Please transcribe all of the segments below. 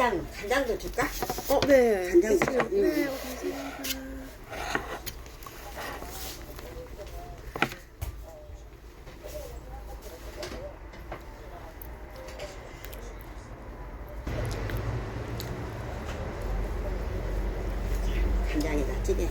간장, 간장도 줄까? 어, 네. 간장. 네, 어, 감사합니다 찌개.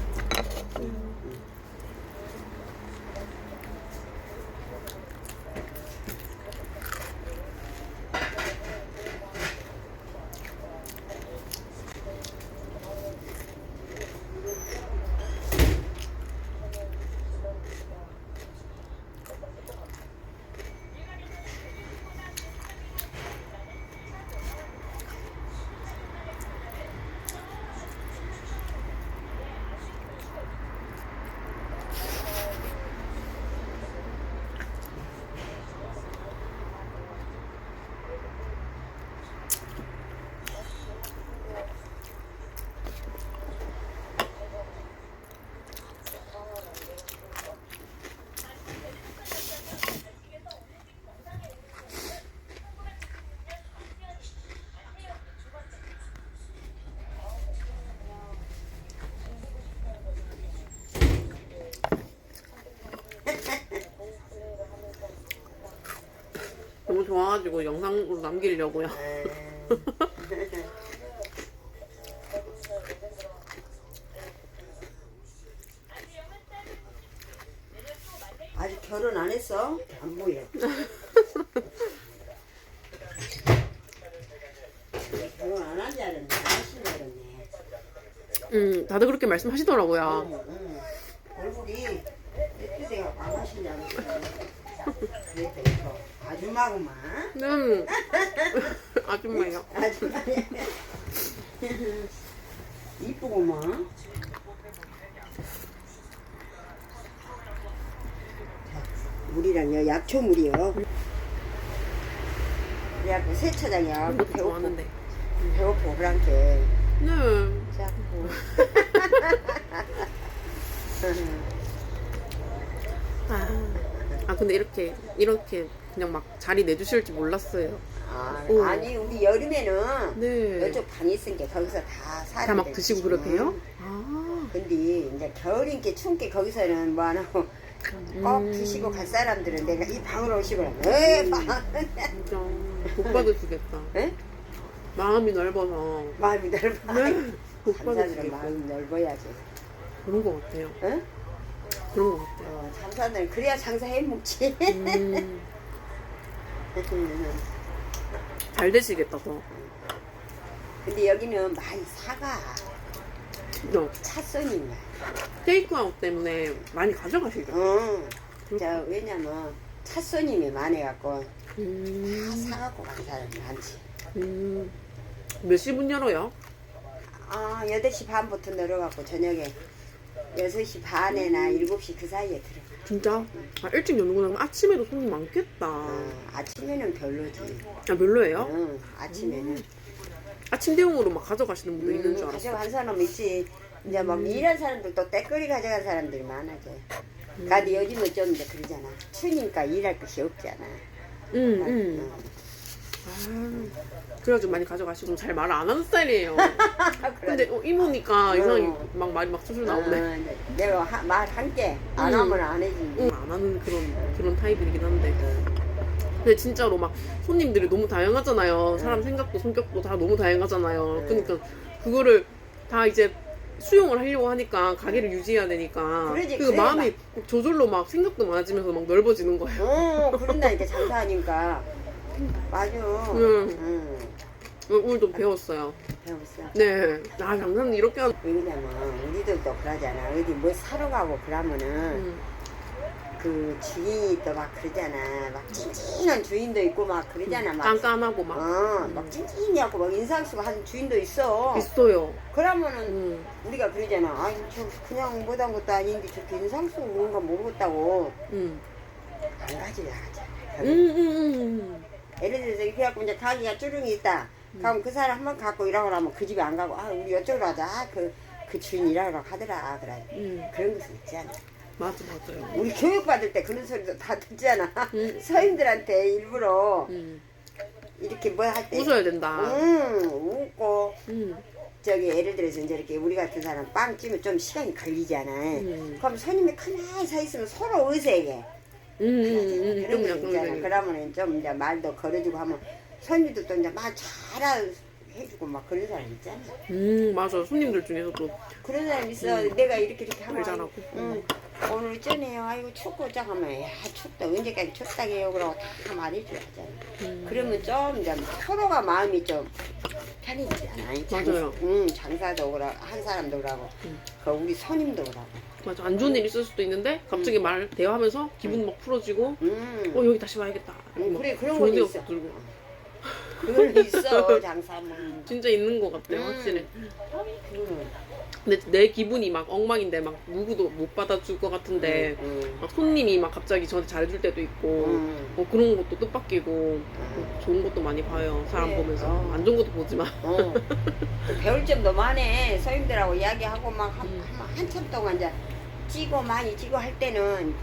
너무 좋아가지고 영상으로 남기려고요. 아직 결혼 안 했어? 안 보여. 결혼 안. 하신 줄 알았네. 음, 다들 그렇게 말씀하시더라고요. 응, 응. 얼굴이 예쁘세요. 안 하신 줄 알았어. 그랬더니 또 아줌마구만. 음, 아줌마요. 이쁘구만. 자, 물이랑요, 약초물이요. 그래갖고 세차장이야. 이것도 배고프, 좋아하는데. 배고프고 그랑게. 네. 자꾸. 아, 아, 근데 이렇게, 이렇게 그냥 막 자리 내주실 줄 몰랐어요. 아, 오. 아니, 우리 여름에는 네. 이쪽 방이 있으니까 거기서 다 살이 다 막 드시고 그러세요? 음. 아, 근데 이제 겨울인게 춥게 거기서는 뭐 하나 꼭 음. 드시고 갈 사람들은 내가 이 방으로 오시고 에 방. 진짜 복 받으시겠다. 에? 마음이 넓어서. 마음이 넓어. 네. 복 받으시겠다. 마음이 넓어야지. 그런 것 같아요. 응? 그런 것 같아요. 어, 장사들 그래야 장사 해 먹지. 음, 잘 되시겠다, 더. 근데 여기는 많이 사가. 너 찻손이야. 테이크아웃 때문에 많이 가져가시죠? 응. 자 왜냐면 찻손님이 많아갖고 다 음, 사갖고 간 사람이 많지. 음. 몇 시 문 열어요? 아, 8시 반부터 내려가고 저녁에 6시 반에나 7시 그 사이에 들어. 진짜? 아, 일찍 여는구나. 그럼 아침에도 손님 많겠다. 어, 아침에는 별로지. 아, 별로예요? 응, 아침에는. 아침 대용으로 막 가져가시는 분도 있는 줄 음, 알았어요. 가져간 사람 있지. 이제 막 일한 사람들도 때거리 가져간 사람들이 많아져. 음. 근데 요즘은 좀 이제 그러잖아. 추니까 일할 것이 없잖아. 응, 응. 응. 아, 그래가지고 많이 가져가시고 잘말안 하는 스타일이에요. 근데. 어, 이모니까 응. 이상하게 막 말이 막 술술 나오네. 어, 이제 내가 말 할게. 안 음. 하면 안 해지. 응, 안 하는 그런 그런 타입이긴 한데. 근데 진짜로 막 손님들이 너무 다양하잖아요. 사람 생각도 성격도 다 너무 다양하잖아요. 네. 그러니까 그거를 다 이제 수용을 하려고 하니까 가게를 유지해야 되니까 그러지, 그 그래야 마음이 저절로 막 생각도 많아지면서 막 넓어지는 거예요. 어, 그런다니까 장사하니까. 맞아. 응. 응. 오늘 좀 배웠어요. 배웠어. 네. 아 장사는 이렇게 하는. 왜냐면 우리들도 그러잖아. 어디 뭐 사러 가고 그러면은 음. 그 주인이 또 막 그러잖아. 막 찐찐한 주인도 있고 막 그러잖아. 막 깐깐하고 막 어, 막 찐찐하고 막 인상 쓰고 하는 주인도 있어. 있어요. 그러면은 음. 우리가 그러잖아. 아니 저 그냥 못한 것도 아닌데 저렇게 인상 쓰고 뭔가 모르겠다고 음. 안 가지려 하잖아. 음, 음, 음. 이렇게 해갖고 이제 가게가 쭈릉이 있다. 그럼 그 사람 한 번 갖고 일하고 나면 그 집에 안 가고 아 우리 이쪽으로 하자. 아, 그, 그 주인 일하러 하더라. 그래. 음. 그런 것은 있잖아. 맞아, 맞아요. 우리 교육 받을 때 그런 소리도 다 듣잖아. 음. 서인들한테 일부러 음. 이렇게 뭐 할 때 웃어야 된다. 음, 웃고 음. 저기 예를 들어서 이제 이렇게 우리 같은 사람 빵 찌면 좀 시간이 걸리잖아. 음. 그럼 손님이 가만히 서 있으면 서로 의색해. 음, 음, 음, 그런 거 그럼요, 있잖아. 그럼요. 그러면 좀 이제 말도 걸어주고 하면 손님도 또 이제 말 잘 해주고 막 그런 사람 있잖아. 음, 맞아. 손님들 중에서도 그런 사람 있어. 내가 이렇게 이렇게 하면 말 잘하고. 응. 오늘 전에요. 아이고 춥고 자 하면 야 춥다. 언제까지 춥다게요. 그러고 다 말해줘야 하잖아. 음. 그러면 좀 이제 서로가 마음이 좀 편해지잖아. 맞아요. 응, 장사도 그러고 한 사람도 그러고 음. 그 우리 손님도 그러고. 맞아. 안 좋은 일 있을 수도 있는데 갑자기 말 대화하면서 기분 막 풀어지고 음. 어 여기 다시 와야겠다. 음, 막 그래 그런 생각 있어. 들고. 그건 있어 장사하면. 진짜 있는 것 같아요, 음. 확실히. 그거는. 근데 내 기분이 막 엉망인데 막 누구도 못 받아줄 것 같은데 음, 막 손님이 막 갑자기 저한테 잘해줄 때도 있고 음. 어, 그런 것도 뜻밖이고 어, 좋은 것도 많이 봐요 사람 그래. 보면서 어. 안 좋은 것도 보지만 어. 배울 점도 많네. 서임들하고 이야기하고 막 한, 음. 한- 한참 동안 이제 찌고 많이 찌고 할 때는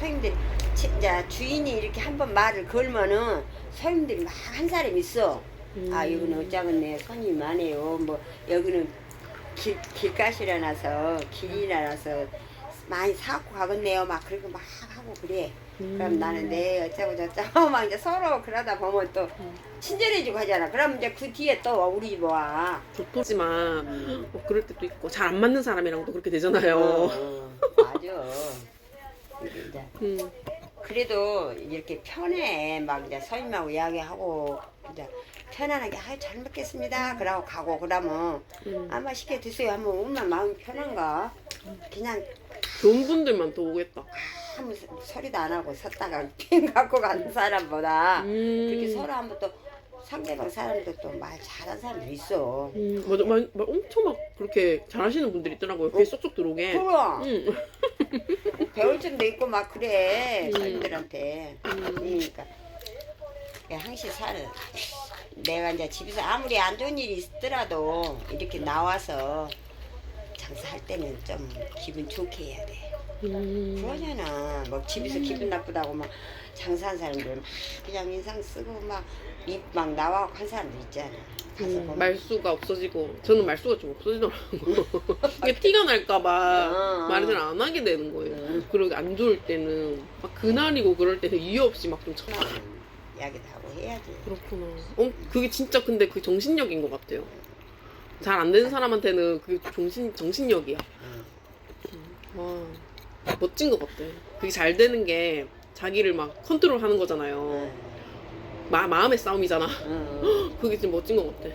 서임들 진짜 주인이 이렇게 한번 말을 걸면은 서임들이 막 한 사람 있어. 아 음. 여기는 어쩌겠네 손님 많아요. 뭐 여기는 길 길가시라 나서 길이라 나서 많이 사고 가겠네요. 막 그렇게 막 하고 그래. 음. 그럼 나는 네 어쩌고 저쩌고 막 이제 서로 그러다 보면 또 음. 친절해지고 하잖아. 그럼 이제 그 뒤에 또 우리 집 와. 좋지만 음. 뭐 그럴 때도 있고 잘 안 맞는 사람이랑도 그렇게 되잖아요. 어, 어, 맞아. 이제 음. 그래도 이렇게 편해. 막 이제 서임하고 이야기하고 이제 편안하게 아, 잘 먹겠습니다. 그러고 가고 그러면 음. 아 맛있게 드세요. 하면 얼마나 마음이 편한가. 그냥 좋은 분들만 더 오겠다. 아무 소- 소리도 안 하고 섰다가 펜 갖고 가는 사람보다 음. 그렇게 서로 한번 또 상대방 사람도 또 말 잘하는 사람도 있어. 음, 맞아, 막, 막 엄청 막 그렇게 잘하시는 분들이 있더라고요. 귀에 쏙쏙 들어오게. 그럼 음. 배울 점도 있고 막 그래 음. 사람들한테 음. 그러니까 야, 항시 사는 내가 이제 집에서 아무리 안 좋은 일이 있더라도 이렇게 나와서 장사할 때는 좀 기분 좋게 해야 돼 음. 그러잖아 뭐 집에서 기분 나쁘다고 막 장사한 사람들 막 그냥 인상 쓰고 막 입막 나와 한 사람도 있잖아 가서 음, 보면 말수가 없어지고 저는 말수가 좀 없어지더라고요. 이게 티가 날까봐 어, 어. 말을 안 하게 되는 거예요. 음. 그리고 안 좋을 때는 막 그날이고 그럴 때는 이유 없이 막좀 쳐. 이야기도 하고 해야지 그렇구나. 어, 그게 진짜 근데 그 정신력인 것 같아요. 잘 안 되는 사람한테는 그게 정신 정신력이야. 응. 와 멋진 것 같아. 그게 잘 되는 게 자기를 막 컨트롤하는 거잖아요. 응. 마, 마음의 싸움이잖아. 응. 그게 진짜 멋진 것 같아.